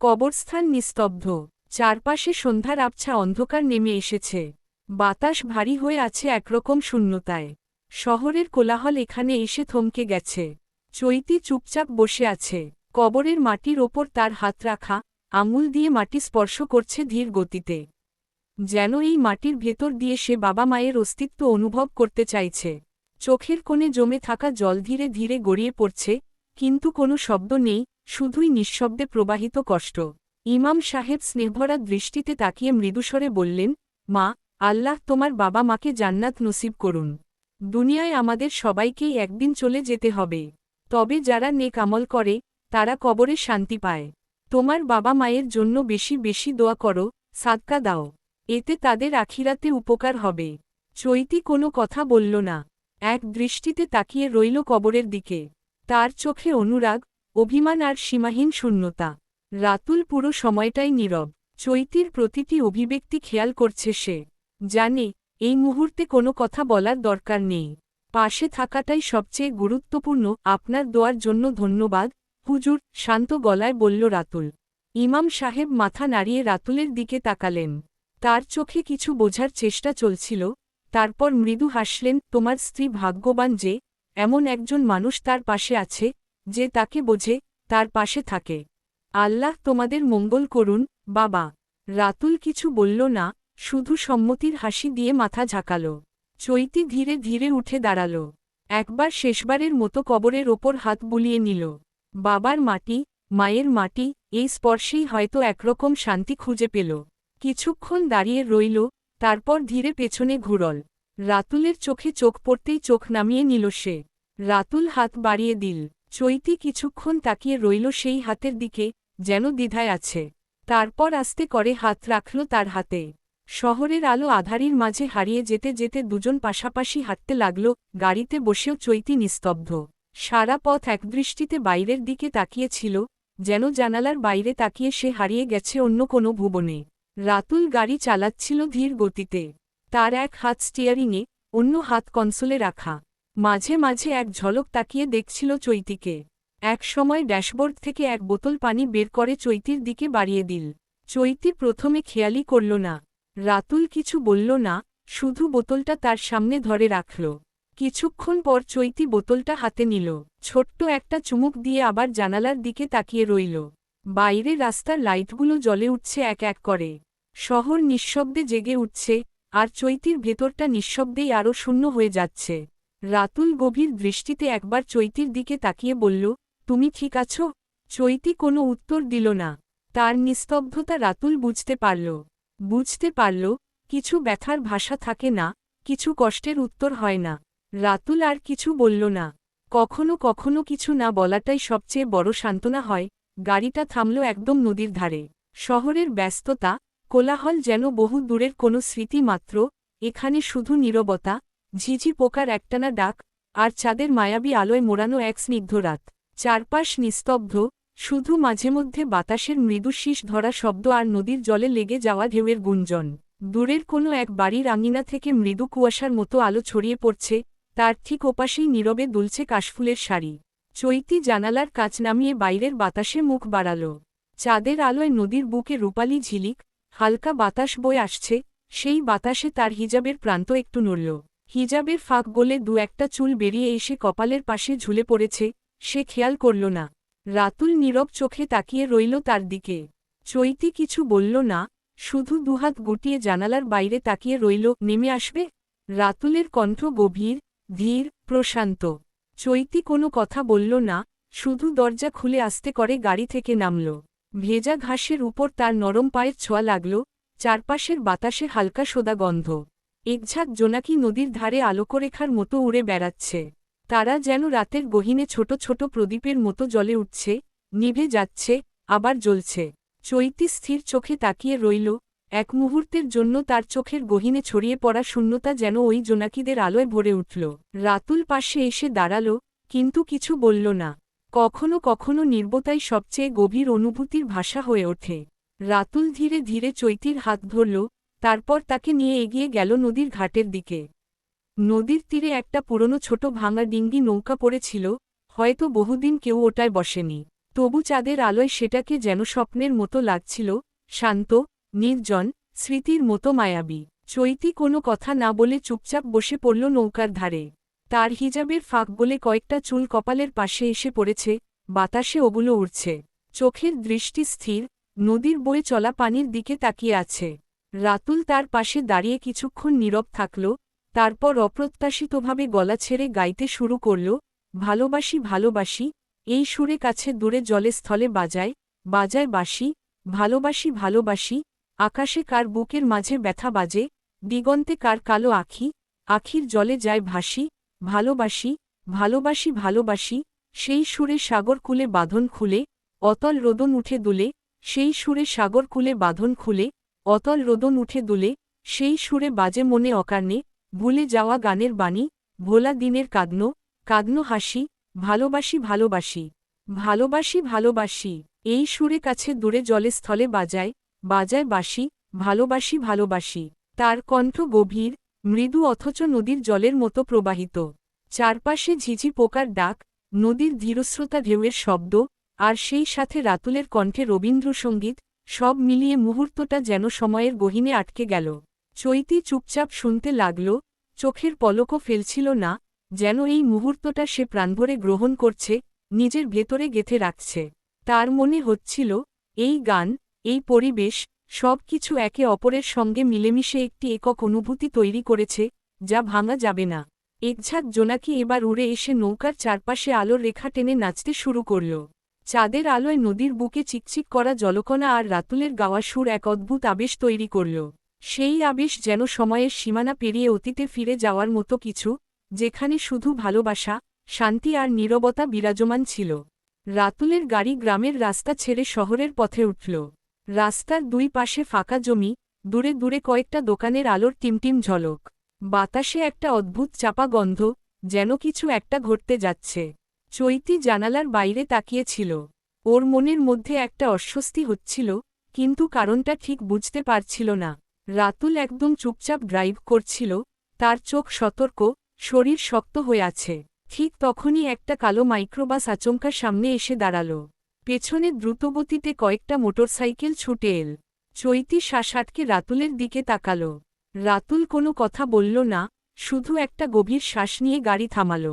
কবরস্থান নিস্তব্ধ। চারপাশে সন্ধ্যার আবছা অন্ধকার নেমে এসেছে। বাতাস ভারী হয়ে আছে একরকম শূন্যতায়। শহরের কোলাহল এখানে এসে থমকে গেছে। চৈতি চুপচাপ বসে আছে। কবরের মাটির ওপর তার হাত রাখা, আঙুল দিয়ে মাটি স্পর্শ করছে ধীর গতিতে। যেন এই মাটির ভেতর দিয়ে সে বাবা মায়ের অস্তিত্ব অনুভব করতে চাইছে। চোখের কোণে জমে থাকা জল ধীরে ধীরে গড়িয়ে পড়ছে, কিন্তু কোনো শব্দ নেই শুধুই নিঃশব্দে প্রবাহিত কষ্ট। ইমাম সাহেব স্নেহভরা দৃষ্টিতে তাকিয়ে মৃদুস্বরে বললেন, মা, আল্লাহ তোমার বাবা মাকে জান্নাত নসিব করুন। দুনিয়ায় আমাদের সবাইকেই একদিন চলে যেতে হবে। তবে যারা নেক আমল করে, তারা কবরে শান্তি পায়। তোমার বাবা মায়ের জন্য বেশি বেশি দোয়া করো, সাদকা দাও। এতে তাদের আখিরাতে উপকার হবে। চৈতি কোনো কথা বলল না। এক দৃষ্টিতে তাকিয়ে রইল কবরের দিকে। তার চোখে অনুরাগ অভিমান আর সীমাহীন শূন্যতা। রাতুল পুরো সময়টাই নীরব। চৈতির প্রতিটি অভিব্যক্তি খেয়াল করছে সে। জানে, এই মুহূর্তে কোনো কথা বলার দরকার নেই। পাশে থাকাটাই সবচেয়ে গুরুত্বপূর্ণ, আপনার দোয়ার জন্য ধন্যবাদ। হুজুর, শান্ত গলায় বলল রাতুল। ইমাম সাহেব মাথা নাড়িয়ে রাতুলের দিকে তাকালেন। তার চোখে কিছু বোঝার চেষ্টা চলছিল। তারপর মৃদু হাসলেন, তোমার স্ত্রী ভাগ্যবান যে, এমন একজন মানুষ তার পাশে আছে যে তাকে বোঝে, তার পাশে থাকে। আল্লাহ তোমাদের মঙ্গল করুন, বাবা। রাতুল কিছু বলল না, শুধু সম্মতির হাসি দিয়ে মাথা ঝাঁকাল। চৈতি ধীরে ধীরে উঠে দাঁড়াল। একবার শেষবারের মতো কবরের ওপর হাত বুলিয়ে নিল। বাবার মাটি, মায়ের মাটি, এই স্পর্শেই হয়তো একরকম শান্তি খুঁজে পেল। কিছুক্ষণ দাঁড়িয়ে রইল, তারপর ধীরে পেছনে ঘুরল। রাতুলের চোখে চোখ পড়তেই চোখ নামিয়ে নিল সে। রাতুল হাত বাড়িয়ে দিল। চৈতি কিছুক্ষণ তাকিয়ে রইল সেই হাতের দিকে, যেন দ্বিধায় আছে। তারপর আস্তে করে হাত রাখল তার হাতে। শহরের আলো আধারির মাঝে হারিয়ে যেতে যেতে দুজন পাশাপাশি হাঁটতে লাগল, গাড়িতে বসেও চৈতি নিস্তব্ধ। সারা পথ একদৃষ্টিতে বাইরের দিকে তাকিয়েছিল, যেন জানালার বাইরে তাকিয়ে সে হারিয়ে গেছে অন্য কোনো ভুবনে। রাতুল গাড়ি চালাচ্ছিল ধীর গতিতে। তার এক হাত স্টিয়ারিংয়ে, অন্য হাত কনসোলে রাখা। মাঝে মাঝে এক ঝলক তাকিয়ে দেখছিল চৈতিকে। এক সময় ড্যাশবোর্ড থেকে এক বোতল পানি বের করে চৈতির দিকে বাড়িয়ে দিল। চৈতি প্রথমে খেয়ালই করল না। রাতুল কিছু বলল না, শুধু বোতলটা তার সামনে ধরে রাখল। কিছুক্ষণ পর চৈতি বোতলটা হাতে নিল। ছোট্ট একটা চুমুক দিয়ে আবার জানালার দিকে তাকিয়ে রইল। বাইরে রাস্তার লাইটগুলো জ্বলে উঠছে এক এক করে। শহর নিঃশব্দে জেগে উঠছে, আর চৈতির ভেতরটা নিঃশব্দেই আরও শূন্য হয়ে যাচ্ছে। রাতুল গভীর দৃষ্টিতে একবার চৈতির দিকে তাকিয়ে বলল, তুমি ঠিক আছো? চৈতি কোনো উত্তর দিল না। তার নিস্তব্ধতা রাতুল বুঝতে পারল। বুঝতে পারল, কিছু ব্যথার ভাষা থাকে না, কিছু কষ্টের উত্তর হয় না। রাতুল আর কিছু বলল না। কখনো কখনো কিছু না বলাটাই সবচেয়ে বড় সান্ত্বনা হয়। গাড়িটা থামল একদম নদীর ধারে। শহরের ব্যস্ততা, কোলাহল যেন বহু দূরের কোনো স্মৃতি মাত্র, এখানে শুধু নীরবতা ঝিঝি পোকার একটানা ডাক আর চাঁদের মায়াবী আলোয় মোড়ানো এক স্নিগ্ধ রাত। চারপাশ নিস্তব্ধ, শুধু মাঝে মধ্যে বাতাসের মৃদু শীষ ধরা শব্দ আর নদীর জলে লেগে যাওয়া ঢেউয়ের গুঞ্জন। দূরের কোনো এক বাড়ির আঙিনা থেকে মৃদু কুয়াশার মতো আলো ছড়িয়ে পড়ছে, তার ঠিক ওপাশেই নীরবে দুলছে কাশফুলের শাড়ি। চৈতি জানালার কাচ নামিয়ে বাইরের বাতাসে মুখ বাড়াল। চাঁদের আলোয় নদীর বুকে রূপালি ঝিলিক, হালকা বাতাস বয়ে আসছে, সেই বাতাসে তার হিজাবের প্রান্ত একটু নড়ল। হিজাবের ফাঁক গলে দু একটা চুল বেরিয়ে এসে কপালের পাশে ঝুলে পড়েছে, সে খেয়াল করল না। রাতুল নীরব চোখে তাকিয়ে রইল তার দিকে। চৈতি কিছু বলল না, শুধু দুহাত গুটিয়ে জানালার বাইরে তাকিয়ে রইল, নেমে আসবে? রাতুলের কণ্ঠ গভীর, ধীর, প্রশান্ত। চৈতি কোনো কথা বলল না, শুধু দরজা খুলে আসতে করে গাড়ি থেকে নামল। ভেজা ঘাসের উপর তার নরম পায়ের ছোঁয়া লাগল, চারপাশের বাতাসে হালকা সোদা গন্ধ। একঝাঁক জোনাকি নদীর ধারে আলোকরেখার মতো উড়ে বেড়াচ্ছে। তারা যেন রাতের গহিনে ছোট ছোট প্রদীপের মতো জলে উঠছে, নিভে যাচ্ছে, আবার জ্বলছে। চৈতি স্থির চোখে তাকিয়ে রইল, এক মুহূর্তের জন্য তার চোখের গহিনে ছড়িয়ে পড়া শূন্যতা যেন ওই জোনাকিদের আলোয় ভরে উঠল। রাতুল পাশে এসে দাঁড়াল, কিন্তু কিছু বলল না। কখনো কখনো নির্বতাই সবচেয়ে গভীর অনুভূতির ভাষা হয়ে ওঠে। রাতুল ধীরে ধীরে চৈতির হাত ধরল তারপর তাকে নিয়ে এগিয়ে গেল নদীর ঘাটের দিকে। নদীর তীরে একটা পুরনো ছোট ভাঙা ডিঙ্গি নৌকা পড়েছিল, হয়তো বহুদিন কেউ ওটায় বসেনি। তবু চাঁদের আলোয় সেটাকে যেন স্বপ্নের মতো লাগছিল, শান্ত, নির্জন, স্মৃতির মতো মায়াবী। চৈতি কোনো কথা না বলে চুপচাপ বসে পড়ল নৌকার ধারে। তার হিজাবের ফাঁক বলে কয়েকটা চুল কপালের পাশে এসে পড়েছে, বাতাসে ওগুলো উড়ছে। চোখের দৃষ্টি স্থির, নদীর বয়ে চলা পানির দিকে তাকিয়ে আছে। রাতুল তার পাশে দাঁড়িয়ে কিছুক্ষণ নীরব থাকল, তারপর অপ্রত্যাশিতভাবে গলা ছেড়ে গাইতে শুরু করল, ভালোবাসি ভালোবাসি, এই সুরে কাছে দূরে জলে স্থলে বাজায় বাজায় বাসি ভালোবাসি ভালোবাসি, আকাশে কার বুকের মাঝে ব্যথা বাজে, দিগন্তে কার কালো আখি, আখির জলে যায় ভাসি, ভালোবাসি ভালোবাসি ভালোবাসি, সেই সুরে সাগর কুলে বাঁধন খুলে, অতল রোদন উঠে দুলে, সেই সুরে সাগর কুলে বাঁধন খুলে অতল রোদন উঠে দুলে, সেই সুরে বাজে মনে অকারণে, ভুলে যাওয়া গানের বাণী, ভোলা দিনের কাঁদন কাঁদন হাসি, ভালোবাসি ভালোবাসি ভালোবাসি ভালোবাসি, এই সুরে কাছে দূরে জলে স্থলে বাজায় বাজায় বাসি ভালোবাসি ভালোবাসি, তার কণ্ঠ গভীর, মৃদু অথচ নদীর জলের মতো প্রবাহিত, চারপাশে ঝিঝি পোকার ডাক, নদীর ধীরস্রোতা ঢেউয়ের শব্দ, আর সেই সাথে রাতুলের কণ্ঠে রবীন্দ্রসঙ্গীত সব মিলিয়ে মুহূর্তটা যেন সময়ের গহিনে আটকে গেল। চৈতি চুপচাপ শুনতে লাগল, চোখের পলকও ফেলছিল না, যেন এই মুহূর্তটা সে প্রাণভরে গ্রহণ করছে, নিজের ভেতরে গেথে রাখছে। তার মনে হচ্ছিল, এই গান, এই পরিবেশ, সব কিছু একে অপরের সঙ্গে মিলেমিশে একটি একক অনুভূতি তৈরি করেছে, যা ভাঙা যাবে না। একঝাঁক জোনাকি এবার উড়ে এসে নৌকার চারপাশে আলোর রেখা টেনে নাচতে শুরু করল। চাঁদের আলোয় নদীর বুকে চিকচিক করা জলকণা আর রাতুলের গাওয়া সুর এক অদ্ভুত আবেশ তৈরি করল। সেই আবেশ যেন সময়ের সীমানা পেরিয়ে অতীতে ফিরে যাওয়ার মতো কিছু, যেখানে শুধু ভালোবাসা, শান্তি আর নীরবতা বিরাজমান ছিল। রাতুলের গাড়ি গ্রামের রাস্তা ছেড়ে শহরের পথে উঠল। রাস্তার দুই পাশে ফাঁকা জমি, দূরে দূরে কয়েকটা দোকানের আলোর টিমটিম ঝলক। বাতাসে একটা অদ্ভুত চাপা গন্ধ, যেন কিছু একটা ঘটতে যাচ্ছে। চৈতি জানালার বাইরে তাকিয়েছিল। ওর মনের মধ্যে একটা অস্বস্তি হচ্ছিল, কিন্তু কারণটা ঠিক বুঝতে পারছিল না। রাতুল একদম চুপচাপ ড্রাইভ করছিল, তার চোখ সতর্ক, শরীর শক্ত হয়ে আছে। ঠিক তখনই একটা কালো মাইক্রোবাস আচমকা সামনে এসে দাঁড়াল। পেছনে দ্রুতগতিতে কয়েকটা মোটরসাইকেল ছুটে এল। চৈতি শ্বাস আটকে রাতুলের দিকে তাকাল। রাতুল কোনো কথা বলল না, শুধু একটা গভীর শ্বাস নিয়ে গাড়ি থামাল।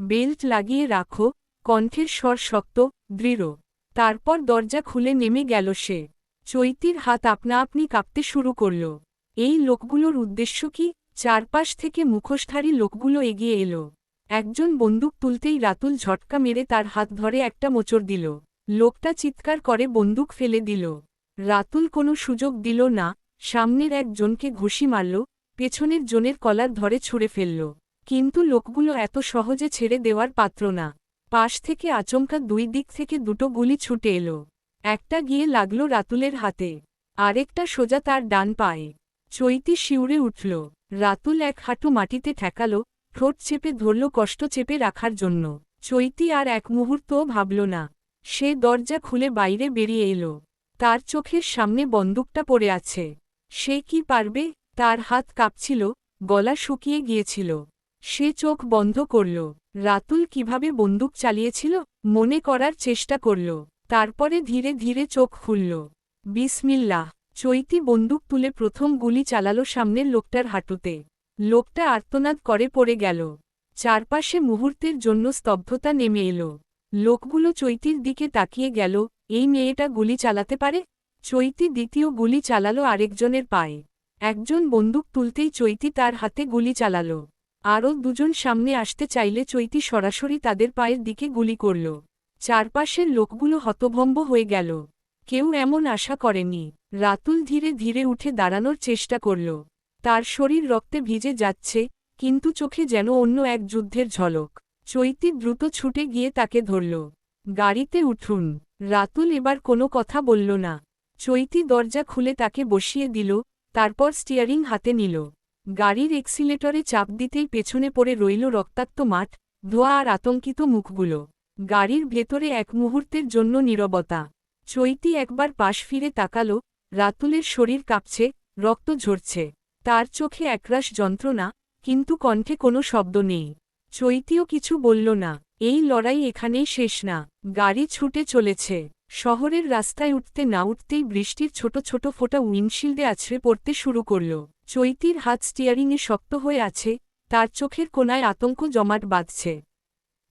বেল্ট লাগিয়ে রাখো, কণ্ঠের স্বর শক্ত, দৃঢ়। তারপর দরজা খুলে নেমে গেল সে। চৈতির হাত আপনা আপনি কাঁপতে শুরু করল। এই লোকগুলোর উদ্দেশ্য কি? চারপাশ থেকে মুখোশধারী লোকগুলো এগিয়ে এলো। একজন বন্দুক তুলতেই রাতুল ঝটকা মেরে তার হাত ধরে একটা মোচড় দিল। লোকটা চিৎকার করে বন্দুক ফেলে দিল। রাতুল কোনো সুযোগ দিল না, সামনের একজনকে ঘুষি মারল, পেছনের জনের কলার ধরে ছুঁড়ে ফেলল। কিন্তু লোকগুলো এত সহজে ছেড়ে দেওয়ার পাত্র না। পাশ থেকে আচমকা দুই দিক থেকে দুটো গুলি ছুটে এলো। একটা গিয়ে লাগল রাতুলের হাতে। আরেকটা সোজা তার ডান পায়ে। চৈতি শিউরে উঠল। রাতুল এক হাঁটু মাটিতে ঠেকাল, ঠোঁট চেপে ধরল কষ্ট চেপে রাখার জন্য। চৈতি আর এক মুহূর্তও ভাবল না। সে দরজা খুলে বাইরে বেরিয়ে এলো। তার চোখের সামনে বন্দুকটা পড়ে আছে। সে কি পারবে? তার হাত কাঁপছিল, গলা শুকিয়ে গিয়েছিল। সে চোখ বন্ধ করল। রাতুল কীভাবে বন্দুক চালিয়েছিল, মনে করার চেষ্টা করল। তারপরে ধীরে ধীরে চোখ খুলল। বিসমিল্লাহ, চৈতি বন্দুক তুলে প্রথম গুলি চালালো সামনের লোকটার হাঁটুতে। লোকটা আর্তনাদ করে পড়ে গেল। চারপাশে মুহূর্তের জন্য স্তব্ধতা নেমে এলো। লোকগুলো চৈতির দিকে তাকিয়ে গেল, এই মেয়েটা গুলি চালাতে পারে? চৈতি দ্বিতীয় গুলি চালালো আরেকজনের পায়ে। একজন বন্দুক তুলতেই চৈতি তার হাতে গুলি চালালো। আরও দুজন সামনে আসতে চাইলে চৈতি সরাসরি তাদের পায়ের দিকে গুলি করল। চারপাশের লোকগুলো হতভম্ব হয়ে গেল। কেউ এমন আশা করেনি। রাতুল ধীরে ধীরে উঠে দাঁড়ানোর চেষ্টা করল। তার শরীর রক্তে ভিজে যাচ্ছে, কিন্তু চোখে যেন অন্য এক যুদ্ধের ঝলক। চৈতি দ্রুত ছুটে গিয়ে তাকে ধরল। গাড়িতে উঠুন। রাতুল এবার কোনো কথা বলল না। চৈতি দরজা খুলে তাকে বসিয়ে দিল, তারপর স্টিয়ারিং হাতে নিল। গাড়ির এক্সিলেটরে চাপ দিতেই পেছনে পড়ে রইল রক্তাক্ত মাঠ, ধোয়া আর আতঙ্কিত মুখগুলো। গাড়ির ভেতরে এক মুহূর্তের জন্য নীরবতা। চৈতি একবার পাশ ফিরে তাকালো, রাতুলের শরীর কাঁপছে, রক্ত ঝরছে। তার চোখে একরাশ যন্ত্রণা, কিন্তু কণ্ঠে কোনো শব্দ নেই। চৈতিও কিছু বলল না, এই লড়াই এখানেই শেষ না, গাড়ি ছুটে চলেছে। শহরের রাস্তায় উঠতে না উঠতেই বৃষ্টির ছোট ছোট ফোঁটা উইন্ডশিল্ডে আছড়ে পড়তে শুরু করল। চৈতির হাত স্টিয়ারিংয়ে শক্ত হয়ে আছে, তার চোখের কোনায় আতঙ্ক জমাট বাঁধছে।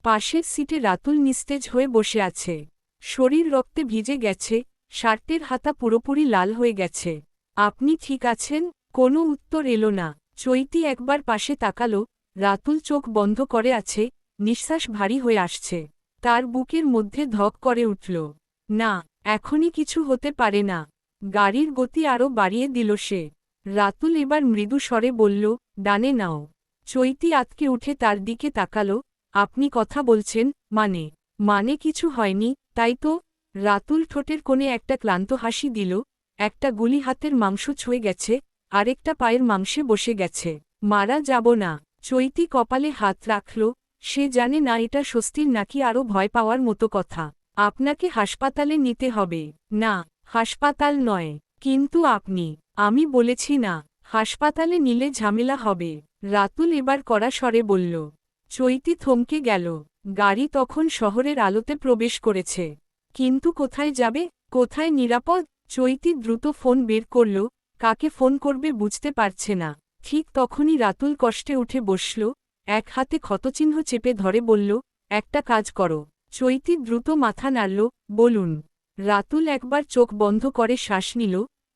পাশের সিটে রাতুল নিস্তেজ হয়ে বসে আছে। শরীর রক্তে ভিজে গেছে, শার্টের হাতা পুরোপুরি লাল হয়ে গেছে। আপনি ঠিক আছেন? কোনো উত্তর এলো না। চৈতি একবার পাশে তাকালো, রাতুল চোখ বন্ধ করে আছে, নিঃশ্বাস ভারী হয়ে আসছে। তার বুকের মধ্যে ধক করে উঠল। না, এখনই কিছু হতে পারে না। গাড়ির গতি আরও বাড়িয়ে দিল সে। রাতুল এবার মৃদু স্বরে বলল, ডানে নাও। চৈতি আতকে উঠে তার দিকে তাকালো, আপনি কথা বলছেন মানে? মানে কিছু হয়নি, তাই তো? রাতুল ঠোঁটের কোণে একটা ক্লান্ত হাসি দিল, একটা গুলি হাতের মাংস ছুঁয়ে গেছে, আরেকটা পায়ের মাংসে বসে গেছে। মারা যাব না। চৈতি কপালে হাত রাখল, সে জানে না এটা স্বস্তির নাকি আরও ভয় পাওয়ার মতো কথা। আপনাকে হাসপাতালে নিতে হবে। না, হাসপাতাল নয়। কিন্তু আপনি, আমি বলেছি না, হাসপাতালে নিলে ঝামেলা হবে। রাতুল এবার কড়া স্বরে বলল, চৈতি থমকে গেল। গাড়ি তখন শহরের আলোতে প্রবেশ করেছে। কিন্তু কোথায় যাবে? কোথায় নিরাপদ? চৈতি দ্রুত ফোন বের করল, কাকে ফোন করবে বুঝতে পারছে না। ঠিক তখনই রাতুল কষ্টে উঠে বসল, এক হাতে ক্ষতচিহ্ন চেপে ধরে বলল, একটা কাজ করো। চৈতি দ্রুত মাথা নাড়ল, বলুন, রাতুল একবার চোখ বন্ধ করে শ্বাস নিল,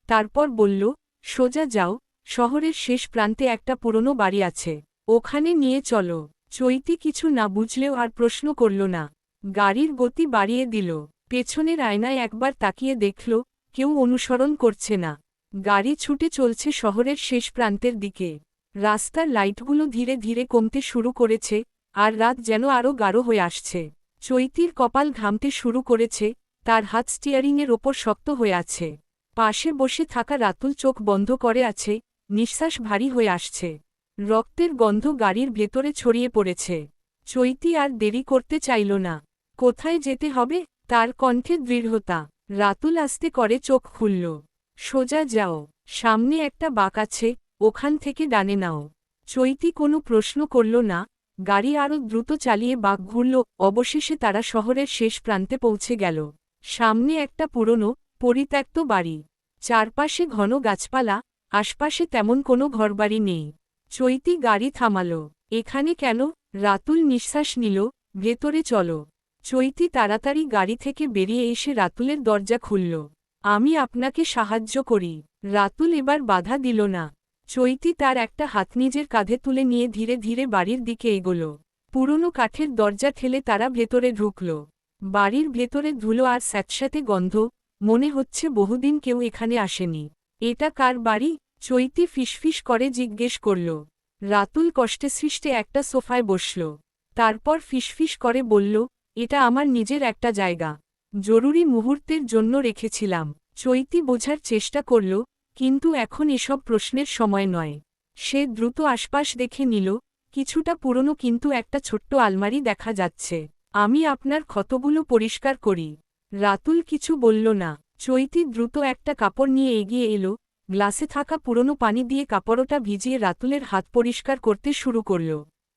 তারপর বলল, সোজা যাও, শহরের শেষ প্রান্তে একটা পুরনো বাড়ি আছে, ওখানে নিয়ে চলো। চৈতি কিছু না বুঝলেও আর প্রশ্ন করল না। গাড়ির গতি বাড়িয়ে দিল, পেছনের আয়নায় একবার তাকিয়ে দেখল, কেউ অনুসরণ করছে না। গাড়ি ছুটে চলছে শহরের শেষ প্রান্তের দিকে। রাস্তার লাইটগুলো ধীরে ধীরে কমতে শুরু করেছে, আর রাত যেন আরও গাঢ় হয়ে আসছে। চৈতির কপাল ঘামতে শুরু করেছে, তার হাত স্টিয়ারিংয়ের ওপর শক্ত হয়ে আছে। পাশে বসে থাকা রাতুল চোখ বন্ধ করে আছে, নিঃশ্বাস ভারী হয়ে আসছে। রক্তের গন্ধ গাড়ির ভেতরে ছড়িয়ে পড়েছে। চৈতি আর দেরি করতে চাইল না। কোথায় যেতে হবে? তার কণ্ঠে দৃঢ়তা। রাতুল আস্তে করে চোখ খুলল। সোজা যাও। সামনে একটা বাঁক আছে, ওখান থেকে ডানে নাও। চৈতি কোনো প্রশ্ন করল না গাড়ি আরও দ্রুত চালিয়ে বাঘ ঘুরল, অবশেষে তারা শহরের শেষ প্রান্তে পৌঁছে গেল। সামনে একটা পুরনো, পরিত্যক্ত বাড়ি। চারপাশে ঘন গাছপালা, আশপাশে তেমন কোনো ঘরবাড়ি নেই। চৈতি গাড়ি থামাল। এখানে কেন? রাতুল নিঃশ্বাস নিল, ভেতরে চলো। চৈতি তাড়াতাড়ি গাড়ি থেকে বেরিয়ে এসে রাতুলের দরজা খুলল। আমি আপনাকে সাহায্য করি। রাতুল এবার বাধা দিল না। চৈতি তার একটা হাত নিজের কাঁধে তুলে নিয়ে ধীরে ধীরে বাড়ির দিকে এগোল। পুরনো কাঠের দরজা ঠেলে তারা ভেতরে ঢুকল। বাড়ির ভেতরে ধুলো আর স্যাঁতস্যাঁতে গন্ধ, মনে হচ্ছে বহুদিন কেউ এখানে আসেনি। এটা কার বাড়ি? চৈতি ফিসফিস করে জিজ্ঞেস করল। রাতুল কষ্টে সৃষ্টে একটা সোফায় বসল। তারপর ফিসফিস করে বলল, এটা আমার নিজের একটা জায়গা। জরুরি মুহূর্তের জন্য রেখেছিলাম। চৈতি বোঝার চেষ্টা করল কিন্তু এখন এসব প্রশ্নের সময় নয়। সে দ্রুত আশপাশ দেখে নিল, কিছুটা পুরনো কিন্তু একটা ছোট্ট আলমারি দেখা যাচ্ছে। আমি আপনার ক্ষতগুলো পরিষ্কার করি। রাতুল কিছু বলল না। চৈতি দ্রুত একটা কাপড় নিয়ে এগিয়ে এলো, গ্লাসে থাকা পুরনো পানি দিয়ে কাপড়টা ভিজিয়ে রাতুলের হাত পরিষ্কার করতে শুরু করল।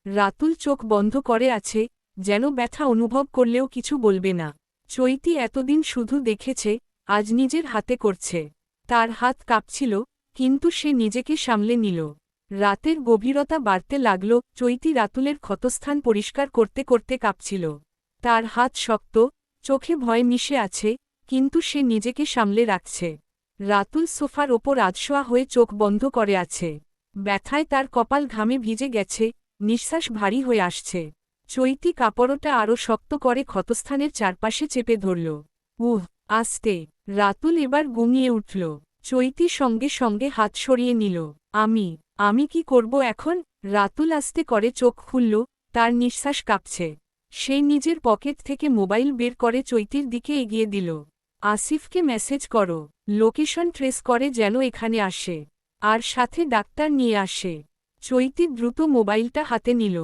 রাতুল চোখ বন্ধ করে আছে, যেন ব্যথা অনুভব করলেও কিছু বলবে না। চৈতি এতদিন শুধু দেখেছে, আজ নিজের হাতে করছে। তার হাত কাঁপছিল, কিন্তু সে নিজেকে সামলে নিল। রাতের গভীরতা বাড়তে লাগল, চৈতি রাতুলের ক্ষতস্থান পরিষ্কার করতে করতে কাঁপছিল। তার হাত শক্ত, চোখে ভয় মিশে আছে, কিন্তু সে নিজেকে সামলে রাখছে। রাতুল সোফার ওপর আধশোয়া হয়ে চোখ বন্ধ করে আছে। ব্যথায় তার কপাল ঘামে ভিজে গেছে, নিঃশ্বাস ভারী হয়ে আসছে। চৈতি কাপড়টা আরও শক্ত করে ক্ষতস্থানের চারপাশে চেপে ধরল। উহ, আস্তে। রাতুল এবার গুমিয়ে উঠল। চৈতি সঙ্গে সঙ্গে হাত সরিয়ে নিল। আমি আমি কি করব এখন? রাতুল আস্তে করে চোখ খুলল, তার নিঃশ্বাস কাঁপছে। সে নিজের পকেট থেকে মোবাইল বের করে চৈতির দিকে এগিয়ে দিল। আসিফকে মেসেজ করো। লোকেশন ট্রেস করে যেন এখানে আসে। আর সাথে ডাক্তার নিয়ে আসে। চৈতি দ্রুত মোবাইলটা হাতে নিল।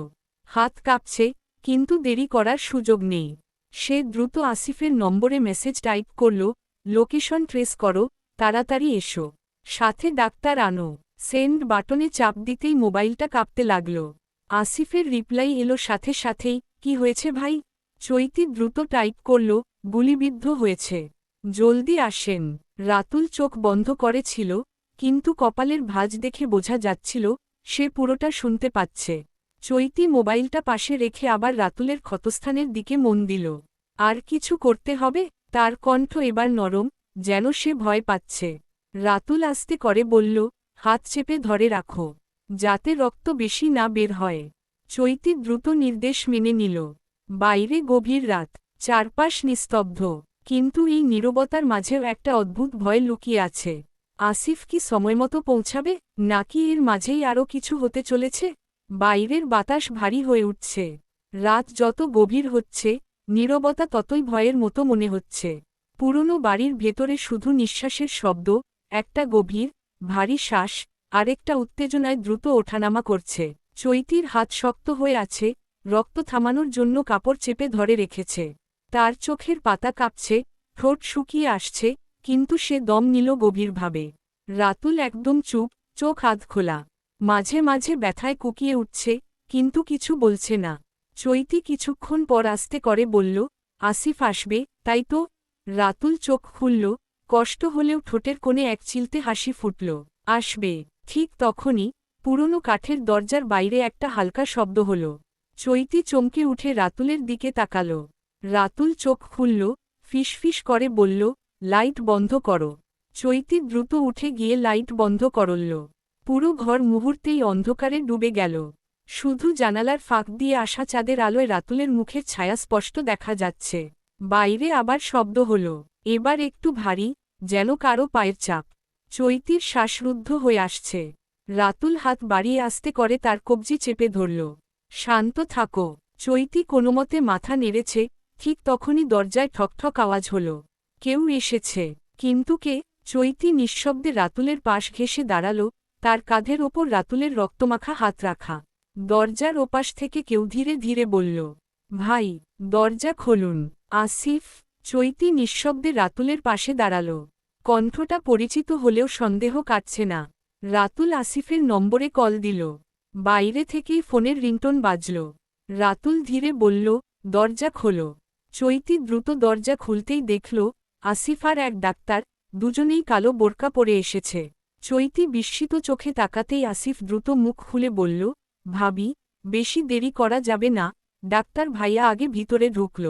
হাত কাঁপছে, কিন্তু দেরি করার সুযোগ নেই। সে দ্রুত আসিফের নম্বরে মেসেজ টাইপ করল লোকেশন ট্রেস করো, তাড়াতাড়ি এসো। সাথে ডাক্তার আনো। সেন্ড বাটনে চাপ দিতেই মোবাইলটা কাঁপতে লাগল। আসিফের রিপ্লাই এলো সাথে সাথেই, কি হয়েছে ভাই? চৈতি দ্রুত টাইপ করল, গুলিবিদ্ধ হয়েছে। জলদি আসেন। রাতুল চোখ বন্ধ করেছিল, কিন্তু কপালের ভাজ দেখে বোঝা যাচ্ছিল, সে পুরোটা শুনতে পাচ্ছে। চৈতি মোবাইলটা পাশে রেখে আবার রাতুলের ক্ষতস্থানের দিকে মন দিল। আর কিছু করতে হবে? তার কণ্ঠ এবার নরম, যেন সে ভয় পাচ্ছে। রাতুল আস্তে করে বলল, হাত চেপে ধরে রাখো, যাতে রক্ত বেশি না বের হয়। চৈতি দ্রুত নির্দেশ মেনে নিল। বাইরে গভীর রাত, চারপাশ নিস্তব্ধ, কিন্তু এই নীরবতার মাঝেও একটা অদ্ভুত ভয় লুকিয়ে আছে। আসিফ কি সময়মতো পৌঁছাবে, নাকি এর মাঝেই আরও কিছু হতে চলেছে? বাইরের বাতাস ভারী হয়ে উঠছে। রাত যত গভীর হচ্ছে নীরবতা ততই ভয়ের মতো মনে হচ্ছে। পুরনো বাড়ির ভেতরে শুধু নিঃশ্বাসের শব্দ, একটা গভীর, ভারী শ্বাস, আরেকটা উত্তেজনায় দ্রুত ওঠানামা করছে। চৈতির হাত শক্ত হয়ে আছে, রক্ত থামানোর জন্য কাপড় চেপে ধরে রেখেছে। তার চোখের পাতা কাঁপছে, ঠোঁট শুকিয়ে আসছে, কিন্তু সে দম নিল গভীরভাবে। রাতুল একদম চুপ, চোখ আধ খোলা। মাঝে মাঝে ব্যথায় কুকিয়ে উঠছে, কিন্তু কিছু বলছে না। চৈতি কিছুক্ষণ পর আসতে করে বলল, আসিফ আসবে, তাই তো? রাতুল চোখ খুলল, কষ্ট হলেও ঠোঁটের কোণে এক চিলতে হাসি ফুটল, আসবে। ঠিক তখনই পুরনো কাঠের দরজার বাইরে একটা হালকা শব্দ হল। চৈতি চমকে উঠে রাতুলের দিকে তাকাল। রাতুল চোখ খুলল, ফিসফিস করে বলল, লাইট বন্ধ করো। চৈতি দ্রুত উঠে গিয়ে লাইট বন্ধ করল। পুরো ঘর মুহূর্তেই অন্ধকারে ডুবে গেল। শুধু জানালার ফাঁক দিয়ে আসা চাঁদের আলোয় রাতুলের মুখের ছায়া স্পষ্ট দেখা যাচ্ছে। বাইরে আবার শব্দ হল, এবার একটু ভারী, যেন কারও পায়ের চাপ। চৈতির শ্বাসরুদ্ধ হয়ে আসছে। রাতুল হাত বাড়িয়ে আসতে করে তার কবজি চেপে ধরল, শান্ত থাকো। চৈতি কোনোমতে মাথা নেড়েছে, ঠিক তখনই দরজায় ঠকঠক আওয়াজ হল, কেউ এসেছে। কিন্তু কে? চৈতি নিঃশব্দে রাতুলের পাশ ঘেসে দাঁড়াল, তার কাঁধের ওপর রাতুলের রক্তমাখা হাত রাখা। দরজার ওপাশ থেকে কেউ ধীরে ধীরে বলল, ভাই, দরজা খুলুন। আসিফ চৈতি নিঃশব্দে রাতুলের পাশে দাঁড়াল। কণ্ঠটা পরিচিত হলেও সন্দেহ কাটছে না। রাতুল আসিফের নম্বরে কল দিল। বাইরে থেকেই ফোনের রিংটোন বাজল। রাতুল ধীরে বলল, দরজা খোলো। চৈতি দ্রুত দরজা খুলতেই দেখল, আসিফ আর এক ডাক্তার দুজনেই কালো বোরকা পরে এসেছে। চৈতি বিস্মিত চোখে তাকাতেই আসিফ দ্রুত মুখ খুলে বলল ভাবি, বেশি দেরি করা যাবে না। ডাক্তার ভাইয়া আগে ভিতরে ঢুকল।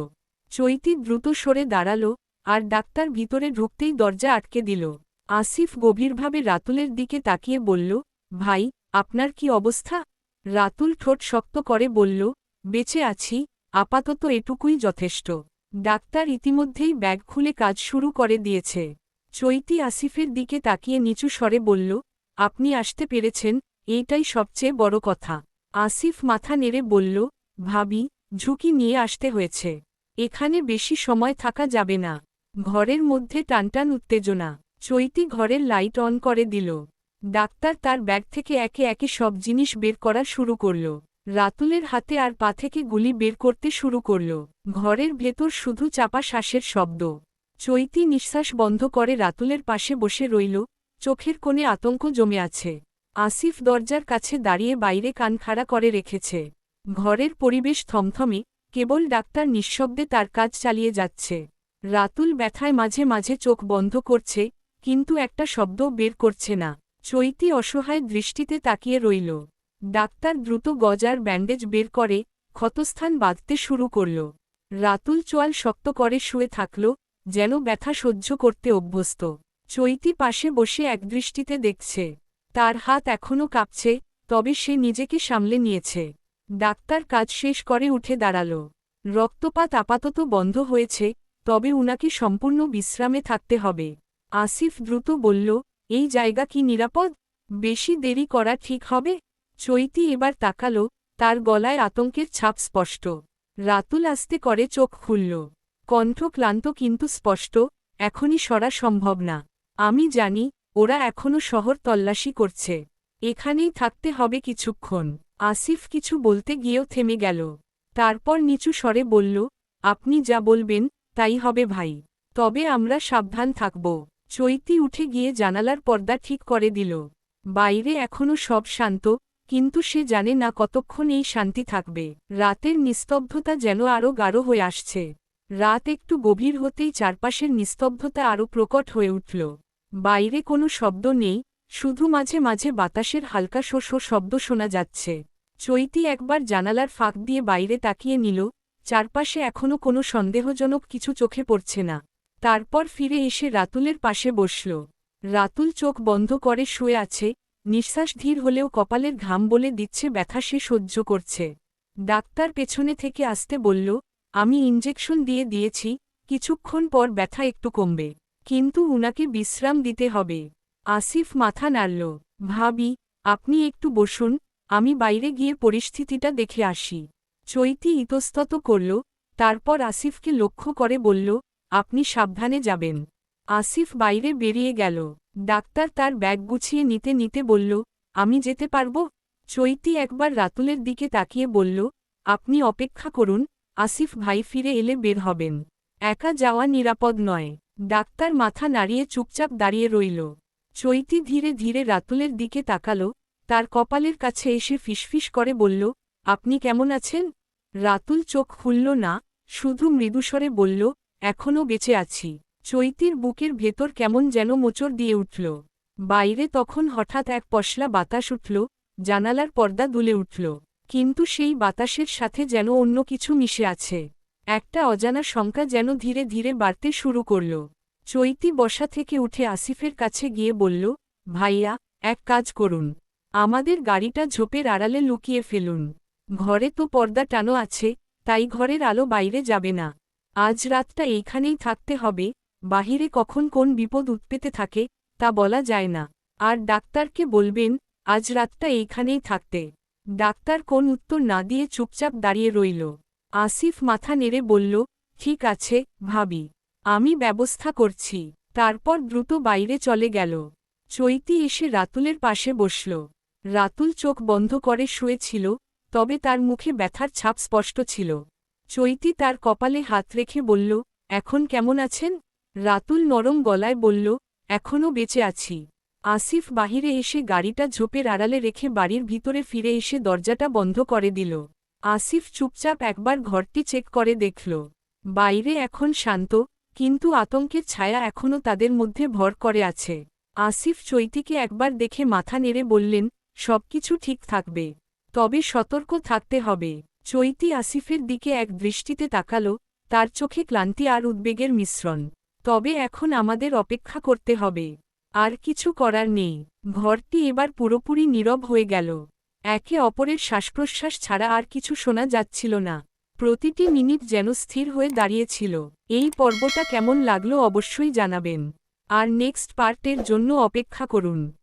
চৈতি দ্রুত সরে দাঁড়াল, আর ডাক্তার ভিতরে ঢুকতেই দরজা আটকে দিল। আসিফ গভীরভাবে রাতুলের দিকে তাকিয়ে বলল, ভাই, আপনার কি অবস্থা? রাতুল ঠোঁট শক্ত করে বলল, বেঁচে আছি, আপাতত এটুকুই যথেষ্ট। ডাক্তার ইতিমধ্যেই ব্যাগ খুলে কাজ শুরু করে দিয়েছে। চৈতি আসিফের দিকে তাকিয়ে নিচু স্বরে বলল, আপনি আসতে পেরেছেন এইটাই সবচেয়ে বড় কথা। আসিফ মাথা নেড়ে বলল, ভাবি, ঝুঁকি নিয়ে আসতে হয়েছে। এখানে বেশি সময় থাকা যাবে না। ঘরের মধ্যে টানটান উত্তেজনা। চৈতি ঘরের লাইট অন করে দিল। ডাক্তার তার ব্যাগ থেকে একে একে সব জিনিস বের করা শুরু করল। রাতুলের হাতে আর পা থেকে গুলি বের করতে শুরু করল। ঘরের ভেতর শুধু চাপা শ্বাসের শব্দ। চৈতি নিঃশ্বাস বন্ধ করে রাতুলের পাশে বসে রইল। চোখের কোণে আতঙ্ক জমে আছে। আসিফ দরজার কাছে দাঁড়িয়ে বাইরে কান খাড়া করে রেখেছে। ঘরের পরিবেশ থমথমে, কেবল ডাক্তার নিঃশব্দে তার কাজ চালিয়ে যাচ্ছে। রাতুল ব্যথায় মাঝে মাঝে চোখ বন্ধ করছে, কিন্তু একটা শব্দ বের করছে না। চৈতি অসহায় দৃষ্টিতে তাকিয়ে রইল। ডাক্তার দ্রুত গজার ব্যান্ডেজ বের করে, ক্ষতস্থান বাঁধতে শুরু করল। রাতুল চোয়াল শক্ত করে শুয়ে থাকল, যেন ব্যথা সহ্য করতে অভ্যস্ত। চৈতি পাশে বসে একদৃষ্টিতে দেখছে। তার হাত এখনও কাঁপছে, তবে সে নিজেকে সামলে নিয়েছে। ডাক্তার কাজ শেষ করে উঠে দাঁড়াল। রক্তপাত আপাতত বন্ধ হয়েছে, তবে উনাকে সম্পূর্ণ বিশ্রামে থাকতে হবে। আসিফ দ্রুত বলল, এই জায়গা কি নিরাপদ? বেশি দেরি করা ঠিক হবে? চৈতি এবার তাকাল, তার গলায় আতঙ্কের ছাপ স্পষ্ট। রাতুল আস্তে করে চোখ খুলল। কণ্ঠ ক্লান্ত কিন্তু স্পষ্ট, এখনই সরা সম্ভব না। আমি জানি ওরা এখনও শহর তল্লাশি করছে। এখানেই থাকতে হবে কিছুক্ষণ। আসিফ কিছু বলতে গিয়েও থেমে গেল। তারপর নিচু স্বরে বলল, আপনি যা বলবেন, তাই হবে ভাই। তবে আমরা সাবধান থাকব। চৈতি উঠে গিয়ে জানালার পর্দা ঠিক করে দিল। বাইরে এখনও সব শান্ত, কিন্তু সে জানে না কতক্ষণ এই শান্তি থাকবে। রাতের নিস্তব্ধতা যেন আরও গাঢ় হয়ে আসছে। রাত একটু গভীর হতেই চারপাশের নিস্তব্ধতা আরও প্রকট হয়ে উঠল। বাইরে কোনো শব্দ নেই, শুধু মাঝে মাঝে বাতাসের হালকা শো শো শব্দ শোনা যাচ্ছে। চৈতি একবার জানালার ফাঁক দিয়ে বাইরে তাকিয়ে নিল, চারপাশে এখনও কোনো সন্দেহজনক কিছু চোখে পড়ছে না। তারপর ফিরে এসে রাতুলের পাশে বসল। রাতুল চোখ বন্ধ করে শুয়ে আছে, নিঃশ্বাস ধীর হলেও কপালের ঘাম বলে দিচ্ছে ব্যথা সে সহ্য করছে। ডাক্তার পেছনে থেকে আসতে বলল, আমি ইঞ্জেকশন দিয়ে দিয়েছি, কিছুক্ষণ পর ব্যথা একটু কমবে। কিন্তু উনাকে বিশ্রাম দিতে হবে। আসিফ মাথা নাড়ল, ভাবি, আপনি একটু বসুন, আমি বাইরে গিয়ে পরিস্থিতিটা দেখে আসি। চৈতি ইতস্তত করল, তারপর আসিফকে লক্ষ্য করে বলল, আপনি সাবধানে যাবেন। আসিফ বাইরে বেরিয়ে গেল। ডাক্তার তার ব্যাগ গুছিয়ে নিতে নিতে বলল, আমি যেতে পারব? চৈতি একবার রাতুলের দিকে তাকিয়ে বলল, আপনি অপেক্ষা করুন, আসিফ ভাই ফিরে এলে বের হবেন। একা যাওয়া নিরাপদ নয়। ডাক্তার মাথা নাড়িয়ে চুপচাপ দাঁড়িয়ে রইল। চৈতি ধীরে ধীরে রাতুলের দিকে তাকালো, তার কপালের কাছে এসে ফিসফিস করে বলল, আপনি কেমন আছেন? রাতুল চোখ খুলল না, শুধু মৃদুস্বরে বলল এখনও বেঁচে আছি। চৈতির বুকের ভেতর কেমন যেন মোচড় দিয়ে উঠল। বাইরে তখন হঠাৎ এক পশলা বাতাস উঠল, জানালার পর্দা দুলে উঠল, কিন্তু সেই বাতাসের সাথে যেন অন্য কিছু মিশে আছে। একটা অজানা শঙ্কা যেন ধীরে ধীরে বাড়তে শুরু করল। চৈতি বসা থেকে উঠে আসিফের কাছে গিয়ে বলল, ভাইয়া, এক কাজ করুন। আমাদের গাড়িটা ঝোপের আড়ালে লুকিয়ে ফেলুন। ঘরে তো পর্দা টানো আছে, তাই ঘরের আলো বাইরে যাবে না। আজ রাতটা এইখানেই থাকতে হবে, বাহিরে কখন কোন বিপদ উৎপেতে থাকে, তা বলা যায় না। আর ডাক্তারকে বলবেন, আজ রাতটা এইখানেই থাকতে। ডাক্তার কোন উত্তর না দিয়ে চুপচাপ দাঁড়িয়ে রইল। আসিফ মাথা নেড়ে বলল, ঠিক আছে, ভাবি। আমি ব্যবস্থা করছি। তারপর দ্রুত বাইরে চলে গেল। চৈতি এসে রাতুলের পাশে বসল। রাতুল চোখ বন্ধ করে শুয়েছিল, তবে তার মুখে ব্যথার ছাপ স্পষ্ট ছিল। চৈতি তার কপালে হাত রেখে বলল, এখন কেমন আছেন? রাতুল নরম গলায় বলল এখনও বেঁচে আছি। আসিফ বাহিরে এসে গাড়িটা ঝোপের আড়ালে রেখে বাড়ির ভিতরে ফিরে এসে দরজাটা বন্ধ করে দিল। আসিফ চুপচাপ একবার ঘরটি চেক করে দেখল। বাইরে এখন শান্ত, কিন্তু আতঙ্কের ছায়া এখনও তাদের মধ্যে ভর করে আছে। আসিফ চৈতিকে একবার দেখে মাথা নেড়ে বললেন, সবকিছু ঠিক থাকবে। তবে সতর্ক থাকতে হবে। চৈতি আসিফের দিকে এক দৃষ্টিতে তাকাল, তার চোখে ক্লান্তি আর উদ্বেগের মিশ্রণ। তবে এখন আমাদের অপেক্ষা করতে হবে। আর কিছু করার নেই। ঘরটি এবার পুরোপুরি নীরব হয়ে গেল। একে অপরের শ্বাসপ্রশ্বাস ছাড়া আর কিছু শোনা যাচ্ছিল না। প্রতিটি মিনিট যেন স্থির হয়ে দাঁড়িয়েছিল। এই পর্বটা কেমন লাগল অবশ্যই জানাবেন। আর নেক্সট পার্টের জন্য অপেক্ষা করুন।